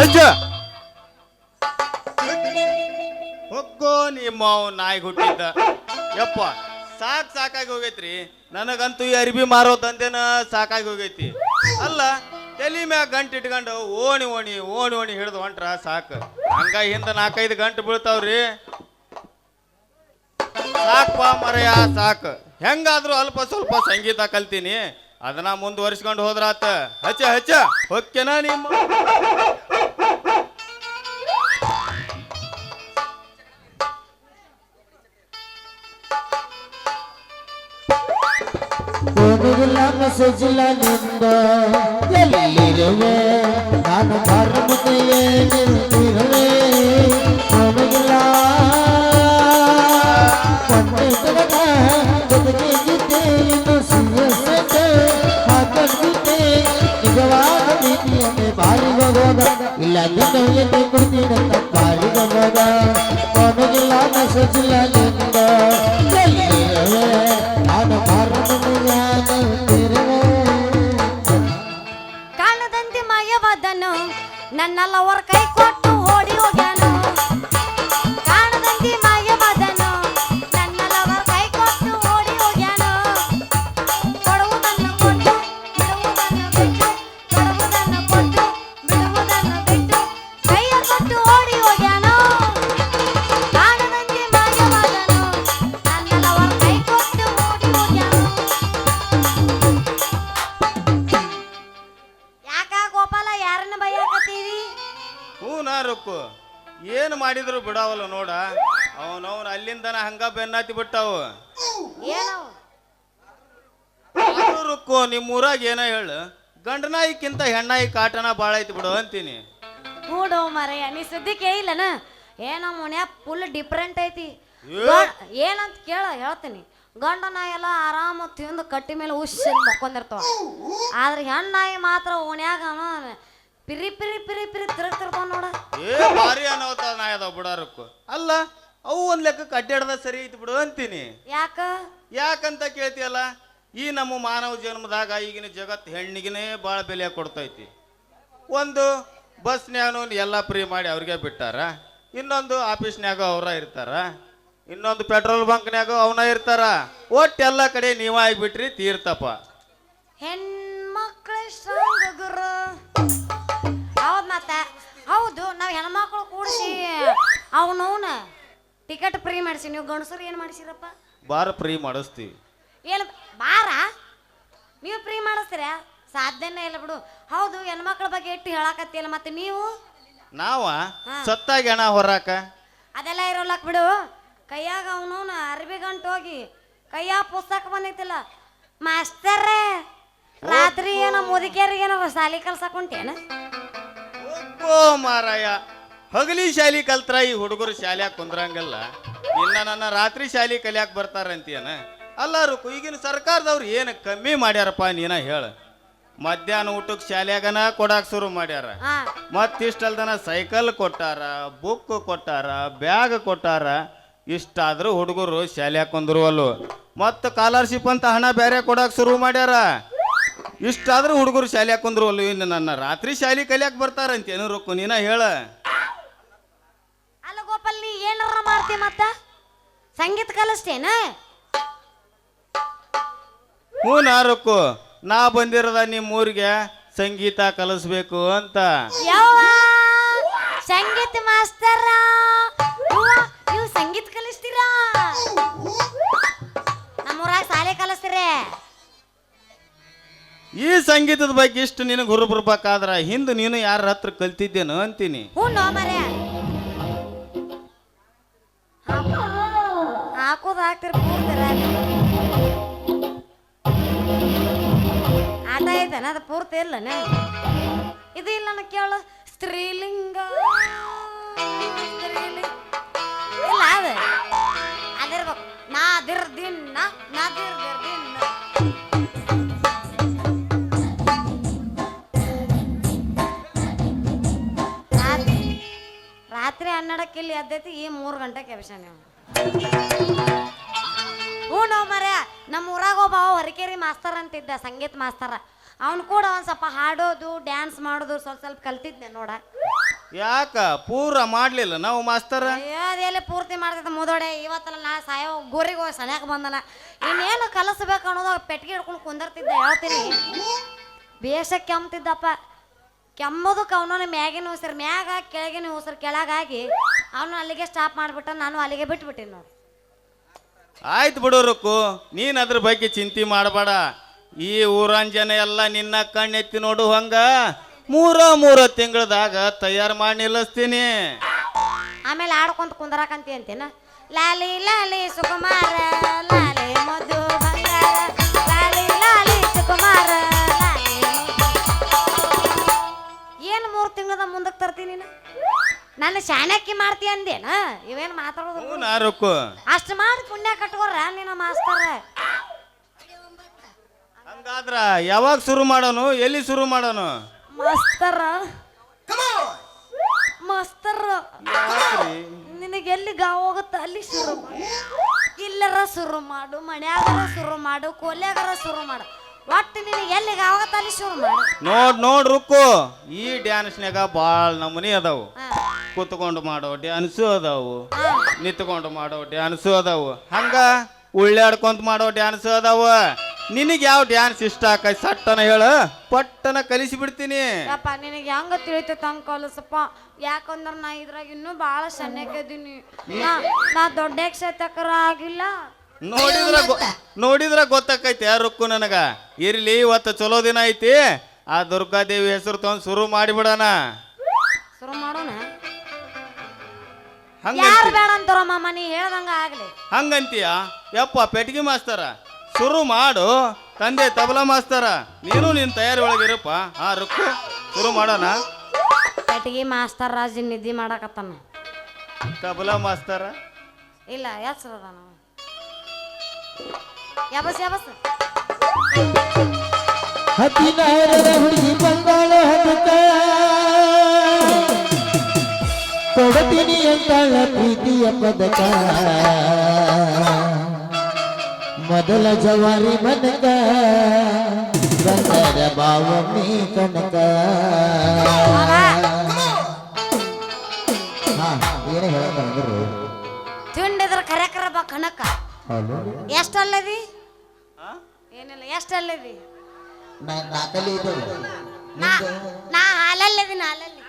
ಹಚ್ಚ ಹೊಕ್ಕೋ ನಿಮ್ಮ ನಾಯಿ ಹುಟ್ಟಿದ್ದ. ಯಪ್ಪ, ಸಾಕ್ ಸಾಕಾಗಿ ಹೋಗೈತ್ರಿ. ನನಗಂತೂ ಈ ಅರಿಬಿ ಮಾರೋ ದಂಧೆನ ಸಾಕಾಗಿ ಹೋಗೈತಿ. ಅಲ್ಲ, ತಲಿ ಮ್ಯಾಗ ಗಂಟು ಇಟ್ಕೊಂಡು ಓಣಿ ಓಣಿ ಓಣಿ ಓಣಿ ಹಿಡಿದು ಹೊಂಟ್ರ ಸಾಕು. ಹಂಗ ಹಿಂದ ನಾಲ್ಕೈದು ಗಂಟು ಬೀಳ್ತಾವ್ರಿ. ಸಾಕಪ್ಪ ಮರೆಯ, ಸಾಕು. ಹೆಂಗಾದ್ರೂ ಅಲ್ಪ ಸ್ವಲ್ಪ ಸಂಗೀತ ಕಲ್ತೀನಿ. ಅದನ್ನ ಮುಂದುವರಿಸ್ಕೊಂಡು ಹೋದ್ರಾತ. ಹಚ್ಚ ಹಚ್ಚ, ಹೊಕ್ಕೆನಾ ನಿಮ್ಮ? ಕೊಡುಗಿಲ್ಲ ಮೆಸೇಜಿಲ್ಲ ನಿಂದ ಎಲ್ಲಿರುವೆ ನಾನು ಬರಮುದೆಯೇ ನಿಂತಿರುವೆ ಕೊಡುಗಿಲ್ಲ ಒಂದೇ ದಿನದ ಬದುಕಿದ್ದೆ ಇನ್ನು ಸಿಹಿಸತೆ ಹಾಕೊಂಡಿದ್ದೆ ನಿಜವಾದ ಪ್ರೀತಿಯನ್ನೇ ಬಾಳಿಗೆ ಹೋದ ಇಲ್ಲ ನಿನ್ನ ಎಣ್ಣೆ ಕುಡ್ತೀನಂತ ಬಾಳಿಗೆ ಹೋದ ಕೊಡುಗಿಲ್ಲ ನನ್ನ ಲವರ್ ಕೈ ಕೊಟ್ಟು ಓಡಿ ಹೋಗ್ಯಾನು. ಅಲ್ಲಿಂದನ ಹಂಗ ಬೆನ್ನಾತಿ ಬಿಟ್ಟಾವು? ಏನವು? ರುಕ್ಕು ನಿಮ್ಮ ಊರಾಗ ಏನ ಹೇಳು. ಗಂಡನಾಯಿಕ್ಕಿಂತ ಹೆಣ್ಣಾಯಿ ಕಾಟನ ಭಾಳ ಐತಿ ಬಿಡು ಅಂತೀನಿ. ನೋಡು ಮರೆಯ ನೀ ಸದ್ಯಕ್ಕೆ ಇಲ್ಲನ ಏನ ಮುನ್ಯ ಫುಲ್ ಡಿಫ್ರೆಂಟ್ ಐತಿ. ಏನಂತ ಕೇಳ ಹೇಳ್ತೀನಿ. ಗಂಡ ನಾಯಿ ಎಲ್ಲ ಆರಾಮ ತಿಂದು ಕಟ್ಟಿ ಮೇಲೆ ಉಸಿ ಮಕ್ಕೊಂಡಿರ್ತಾವ ಆದ್ರೆ ಹೆಣ್ಣಾಯಿ ಮಾತ್ರ ಓಣ್ಯಾಗ ಪಿರಿ ಪಿರಿ ಪಿರಿ ಪಿರಿ ತಿರುಗ್ತಿರ್ತಾವ ನೋಡ. ಏ ಭಾರಿ ಅದಾವ ಬಿಡಾರಕ್ಕು ಅಲ್ಲ ಅವು ಒಂದ್ ಲೆಕ್ಕಕ್ಕೆ ಅಡ್ಡಾಡ್ದ ಸರಿ ಐತಿ ಬಿಡು ಅಂತೀನಿ. ಯಾಕ? ಯಾಕಂತ ಕೇಳ್ತೀಯಲ್ಲ ಈ ನಮ್ಮ ಮಾನವ ಜನ್ಮದಾಗ ಈಗಿನ ಜಗತ್ತು ಹೆಣ್ಣಿಗೆನೇ ಭಾಳ ಬೆಲೆ ಕೊಡ್ತೈತಿ. ಒಂದು ಬಸ್ನ್ಯಾನು ಎಲ್ಲ ಫ್ರೀ ಮಾಡಿ ಅವ್ರಿಗೆ ಬಿಟ್ಟಾರ ಇನ್ನೊಂದು ಆಫೀಸ್ನ್ಯಾಗ ಅವರ ಇರ್ತಾರ ಇನ್ನೊಂದು ಪೆಟ್ರೋಲ್ ಬಂಕ್ನ್ಯಾಗ ಅವನ ಇರ್ತಾರ. ಒಟ್ಟು ಎಲ್ಲ ಕಡೆ ನೀವ ಆಗ್ಬಿಟ್ರಿ ತೀರ್ತಪ್ಪ ಹೆಣ್ಮಕ್ಳ ಹೌದು ನಾವು ಹೆಣ್ಮಕ್ಳು ಕೂಡಿಸಿ ಅವನವನ ಟಿಕೆಟ್ ಫ್ರೀ ಮಾಡಿಸಿ ನೀವು ಗಂಡಸರು ಏನು ಮಾಡಿಸಿರಪ್ಪ? ಬಾರ ಫ್ರೀ ಮಾಡಿಸ್ತೀವಿ. ಏನು ಬಾರ? ನೀವು ಫ್ರೀ ಮಾಡಿಸ್ತೀರ? ಸಾಧ್ಯನೇ ಇಲ್ಲ ಬಿಡು. ಹೌದು ಹೆಣ್ಮಕ್ಳ ಬಗ್ಗೆ ಇಟ್ಟು ಹೇಳಕತ್ತಿಲ್ಲ ಮತ್ತೆ ನೀವು? ನಾವ? ಸತ್ತಾಗಿ ಹಣ ಹೊರಾಕ? ಅದೆಲ್ಲ ಇರೋಲ್ಲಕ್ ಬಿಡು. ಕೈಯಾಗ ಅವನು ಅರ್ಬಿ ಗಂಟು ಹೋಗಿ ಕೈಯಾಗ ಪುಸ್ತಕ ಬಂದೈತಿಲ್ಲ. ಮಾಸ್ತರ್ರೇ ರಾತ್ರಿ ಏನೋ ಮುದುಕಿಯರಿಗೆ ಏನೋ ಸಾಲಿ ಕಲ್ಸಕ್ ಹೊಂಟೇನ? ಓ ಮಾರಾಯ. ಹಗಲಿ ಶಾಲಿ ಕಲ್ತ್ರ ಈ ಹುಡುಗರು ಶಾಲ್ಯಾಗ ಕುಂದ್ರಂಗಲ್ಲ. ಇನ್ನ ನನ್ನ ರಾತ್ರಿ ಶಾಲಿ ಕಲಿಯಾಕ ಬರ್ತಾರಂತೀಯನ? ಅಲ್ಲಾರು ಈಗಿನ ಸರ್ಕಾರದವ್ರು ಏನು ಕಮ್ಮಿ ಮಾಡ್ಯಾರಪ್ಪ ನೀನ ಹೇಳ. ಮಧ್ಯಾಹ್ನ ಊಟಕ್ಕೆ ಶಾಲ್ಯಾಗನ ಕೊಡಾಕ್ ಶುರು ಮಾಡ್ಯಾರ. ಮತ್ತಿಷ್ಟಲ್ದನ ಸೈಕಲ್ ಕೊಟ್ಟಾರ ಬುಕ್ ಕೊಟ್ಟಾರ ಬ್ಯಾಗ್ ಕೊಟ್ಟಾರ ಇಷ್ಟಾದ್ರೂ ಹುಡುಗರು ಶಾಲ್ಯಾಗ ಕುಂದ್ರುವಲ್ಲು. ಮತ್ತು ಸ್ಕಾಲರ್ಶಿಪ್ ಅಂತ ಹಣ ಬೇರೆ ಕೊಡಾಕ್ ಶುರು ಮಾಡ್ಯಾರ. ಇಷ್ಟಾದ್ರೂ ಹುಡುಗರು ಶಾಲ್ಯಾಗ ಕುಂದ್ರುವಲ್ಲು. ಇನ್ನು ನನ್ನ ರಾತ್ರಿ ಶಾಲಿ ಕಲಿಯಾಕ ಬರ್ತಾರಂತೇನು ರೊಕ್ಕ ನೀನ ಹೇಳ ಅಲ್ಲ ಗೋಪಾಲ್ ನೀ ಮತ್ತ? ಸಂಗೀತ ಕಲಿಸ್ತೇನ? ಹ್ಞೂ ನಾ ಬಂದಿರದ ನಾ ಬಂದಿರೋದ ನಿಮ್ಮ ಊರಿಗೆ ಸಂಗೀತ ಕಲಿಸ್ಬೇಕು ಅಂತ. ಯವ್ವ ಸಂಗೀತ ಮಾಸ್ತರ. ನೀವು ಸಂಗೀತ ಕಲಿಸ್ತೀರಾ? ನಮ್ಮೂರಾಗ ಶಾಲೆ ಕಲಿಸ್ತೀರಿ. ಈ ಸಂಗೀತದ ಬಗ್ಗೆ ಇಷ್ಟು ನಿನಗೆ ಹುರುಬರ್ಬೇಕಾದ್ರ ಹಿಂದೆ ನೀನು ಯಾರ ಹತ್ರ ಕಲ್ತಿದ್ದೇನು ಅಂತೀನಿ. ಹ್ಞೂ ನೋ ಹಾಕೋದು ಪೂರ್ತಿ ರಾತ್ರಿ ಆಟ ಐತನ ಅದು ಪೂರ್ತಿ ಇಲ್ಲ ಇದು ಇಲ್ಲ ನನಗೆ ಕೇಳು. ಸ್ತ್ರೀಲಿಂಗ. ಇಲ್ಲ, ಅದು. ಅದಿರ್ಬೇಕು. ನಾದಿರ್ ನಾ ನಾದಿರ್ ದಿನ ರಾತ್ರಿ ರಾತ್ರಿ ಹನ್ನೆರಡಕ್ಕೆ ಇಲ್ಲಿ ಎದ್ದೈತಿ, ಈ ಮೂರು ಗಂಟೆಗೆ ಎಬ್ಸ ನೀವು ಹ್ಞೂ ನಾವು ಮರ ನಮ್ಮ ಊರಾಗ ಒಬ್ಬ ಹೊರಕೇರಿ ಮಾಸ್ತರ್ ಅಂತಿದ್ದ ಸಂಗೀತ ಮಾಸ್ತರ. ಅವ್ನು ಕೂಡ ಒಂದು ಸ್ವಲ್ಪ ಹಾಡೋದು ಡ್ಯಾನ್ಸ್ ಮಾಡೋದು ಸ್ವಲ್ಪ ಸ್ವಲ್ಪ ಕಲ್ತಿದ್ದೆ ನೋಡ. ಯಾಕ? ಪೂರ ಮಾಡ್ಲಿಲ್ಲ ನಾವು ಮಾಸ್ತರ? ಅಯ್ಯೋ ಅದೆಲ್ಲ ಪೂರ್ತಿ ಮಾಡ್ತಿದ್ದ ಮುದೋಡೆ. ಇವತ್ತಲ್ಲ ನಾ ಸಾಯೋ ಗೋರಿಗೆ ಹೋಗಿ ಸನ್ಯಾಕ ಬಂದನ. ಇನ್ನೇನು ಕಲಿಸ್ಬೇಕು ಅನ್ನೋದು ಪೆಟ್ಟಿಗೆ ಹಿಡ್ಕೊಂಡು ಕುಂದರ್ತಿದ್ದೆ ಹೇಳ್ತೀನಿ. ಬೇಷ ಕೆಮ್ತಿದ್ದಪ್ಪ. ಕೆಮ್ಮೋದಕ್ಕೆ ಅವನ ಮ್ಯಾಗಿನ ಉಸಿರು ಮ್ಯಾಗ ಕೆಳಗಿನ ಉಸಿರು ಕೆಳಗಾಗಿ ಅವನು ಅಲ್ಲಿಗೆ ಸ್ಟಾಪ್ ಮಾಡಿಬಿಟ್ಟ ನಾನು ಅಲ್ಲಿಗೆ ಬಿಟ್ಬಿಟ್ಟಿನಿ ನೋಡಿ. ಆಯ್ತು ಬಿಡು ರೊಕ್ಕು ನೀನ್ ಅದ್ರ ಬಗ್ಗೆ ಚಿಂತೆ ಮಾಡಬೇಡ. ಈ ಊರನ್ ಜನ ಎಲ್ಲ ನಿನ್ನ ಕಣ್ಣೆತ್ತಿ ನೋಡು ಹಂಗ. ಮೂರ ಮೂರ ತಿಂಗಳದಾಗ ತಯಾರು ಮಾಡಿ ನಿಲ್ಲಿಸ್ತೀನಿ. ಆಮೇಲೆ ಆಡ್ಕೊಂತ ಕುಂದರಾಕಂತಿ ಅಂತೇನ? ಲಾಲಿ ಲಾಲಿ ಸುಕುಮಾರ ಲಾಲಿ ಮಧು. ತರ್ತೀನಿ ನೀನು? ನನ್ನ ಶಾಣಕ್ಕಿ ಮಾಡ್ತೀಯ ಅಂದೇನ ಇವೇನ್ ಮಾತಾಡೋದು? ಅಷ್ಟ ನಾ ರುಕ್ಕು ಅಷ್ಟು ಮಾಡಿ ಪುಣ್ಯ ಕಟ್ಕೋರ ನೀನ ಮಾಸ್ತರ. ಹಂಗಾದ್ರ ಯಾವಾಗ ಶುರು ಮಾಡೋನು? ಎಲ್ಲಿ ಶುರು ಮಾಡೋನು? ಮಾಸ್ತರ. ಮಾಸ್ತರ? ನಿನಗೆ ಎಲ್ಲಿ ಗಾವ್ ಹೋಗುತ್ತ ಅಲ್ಲಿ ಶುರು ಮಾಡು. ಇಲ್ಲರ ಶುರು ಮಾಡು ಮನ್ಯಾಗರ ಶುರು ಮಾಡು ಕೊಲ್ಯಾಗರ ಶುರು ಮಾಡು. ಒಟ್ಟು ನಿನಗೆ ಎಲ್ಲಿಗೆ ಶುರು ಮಾಡು. ನೋಡ್ ನೋಡ್ ರುಕ್ಕು. ಈ ಡ್ಯಾನ್ಸ್ನ್ಯಾಗ ಭಾಳ ನಮೂನಿ ಅದಾವು. ಕುತ್ಕೊಂಡು ಮಾಡೋ ಡ್ಯಾನ್ಸು ಅದಾವು. ನಿತ್ಕೊಂಡು ಮಾಡೋ ಡ್ಯಾನ್ಸು ಅದಾವು. ಹಂಗ ಉಳ್ಳಾಡ್ಕೊಂತ ಮಾಡೋ ಡ್ಯಾನ್ಸ್ ಅದಾವ. ನಿನಗೆ ಯಾವ ಡ್ಯಾನ್ಸ್ ಇಷ್ಟ ಆಕೈ ಸಟ್ಟನ ಹೇಳು. ಪಟ್ಟನ ಕಲಿಸಿ ಬಿಡ್ತೀನಿ. ಯಪ್ಪ ನಿನಗೆ ಹೆಂಗ ತಿಳಿತೈತೆ ಹಂಗ ಕಲಸಪ್ಪ? ಯಾಕಂದ್ರ ನಾ ಇದ್ರಾಗ ಇನ್ನೂ ಭಾಳ ಸಣ್ಣಕ್ಕಿದ್ದೀನಿ ನಾ ದೊಡ್ಡ ಕ್ಷೇತ್ರಕರ ಆಗಿಲ್ಲ. ನೋಡಿದ್ರ ಗೊ- ನೋಡಿದ್ರ ಗೊತ್ತಾಕೈತಿ ರೊಕ್ಕು ನನಗ. ಇರ್ಲಿ ಇವತ್ತು ಚಲೋ ದಿನ ಐತಿ. ಆ ದುರ್ಗಾದೇವಿ ಹೆಸರು ತಗೊಂಡ್ ಶುರು ಮಾಡಿಬಿಡೋಣ. ಶುರು ಮಾಡೋಣ? ಬೇಡ ಅಂತಾರಮ್ಮ ನೀ ಹೇಳ್ದಂಗ ಆಗ್ಲಿ. ಹಂಗಂತೀಯ? ಯಪ್ಪ ಪೆಟ್ಗಿ ಮಾಸ್ತರ. ಶುರು ಮಾಡು. ತಂದೆ ತಬಲಾ ಮಾಸ್ತರ. ನೀನು ನಿನ್ ತಯಾರಿ ಒಳಗಿರಪ್ಪ ಆ ರುಕ್ಕು ಶುರು ಮಾಡೋಣ. ಪೆಟ್ಗಿ ಮಾಸ್ತರ್ ರಾಜ ನಿದ್ದೆ ಮಾಡಕತ್ತಾನ. ತಬಲಾ ಮಾಸ್ತರ. ಇಲ್ಲ ಹೆಸರದ ನಾವು ಯಾಬಸ್ ಯಾಬಸ್? ಹದಿನಾರರ ಹುಡುಗಿ ಬಂದಾಳ ಹದಕ ಕೊಡತೀನಿ ಅಂತಾಳ ಪ್ರೀತಿಯ ಪದಕ. ಮೊದಲ ಜವಾರಿ ಮನಕ ಬಂದರ ಬಾವಮ್ಮಿ ಕನಕ. ಹಾ ಏನೇ ಹೇಳಂದ್ರೆ ತಿಂಡಿದ್ರ ಕರೆ ಕರಬ ಕನಕ. ಎಷ್ಟಲ್ಲದಿ? ಏನಿಲ್ಲ ಎಷ್ಟಲ್ಲದಿ? ನಾನು ನಾಲ್ಕಲ್ಲಿ ಇದ್ದೇವೆ ನಾ ನಾ ಹಾಲಲ್ಲದಿನ ಹಾಲಲ್ಲಿ.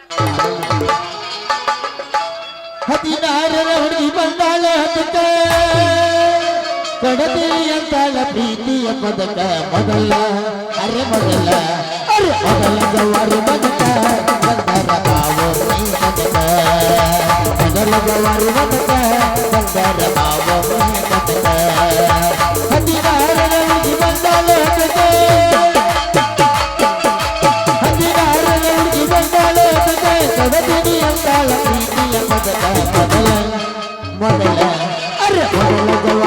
ಹದಿನಾರರ ಹುಡುಗಿ ಬಂದಾಳ ಅಂತಾಳ ಪ್ರೀತಿಯ ಪದಕ ಮೊದಲ. ಅರೆ ಮೊದಲ ಅರೆ ಮೊದಲ ಗೌರು ಪದಕ. ಬಂದರ ಬಾವು ಪದಕ. ಮೊದಲ ಪ್ರೀತಿಯ ಪದಕ. ಮೊದಲ ಮೊದಲ ಅರೆ ಮೊದಲ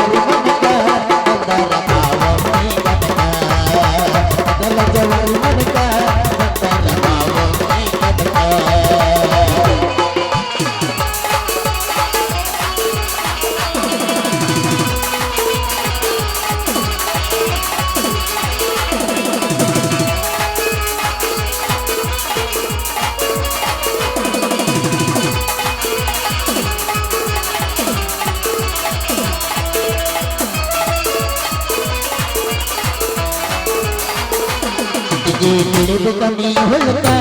मुझे दिल कमी हुलका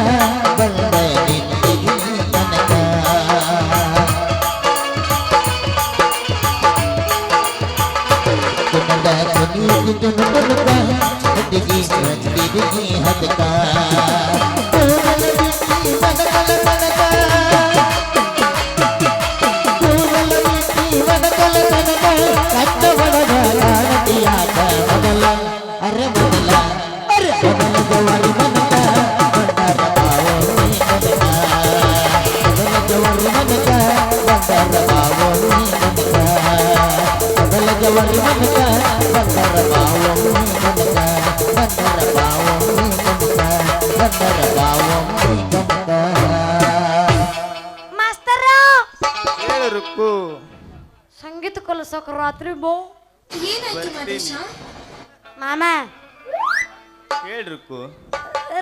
बंदा तुम बुलका हदगी हदगी हदका तुम दिल मन मन मन ಜವಾರಿ ಮನಕ ಬಂದರ ಬಾವೋ ಮನಕ ಬಾವೋ ಬಾವೋ ಬಾವೋ ಮಾಸ್ತರ! ಹೇಳು ರುಕ್ಕು ಸಂಗೀತ ಕಲಿಸೋಕ ರಾತ್ರಿ ಬೋ. ಏನಾಯ್ತು ಮಹೇಶ ಮಾಮ. ಹೇಳ್ರಿಕ್ಕು.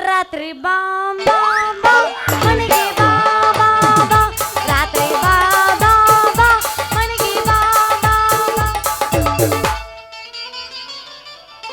ರಾತ್ರಿ ಬಾಂಬ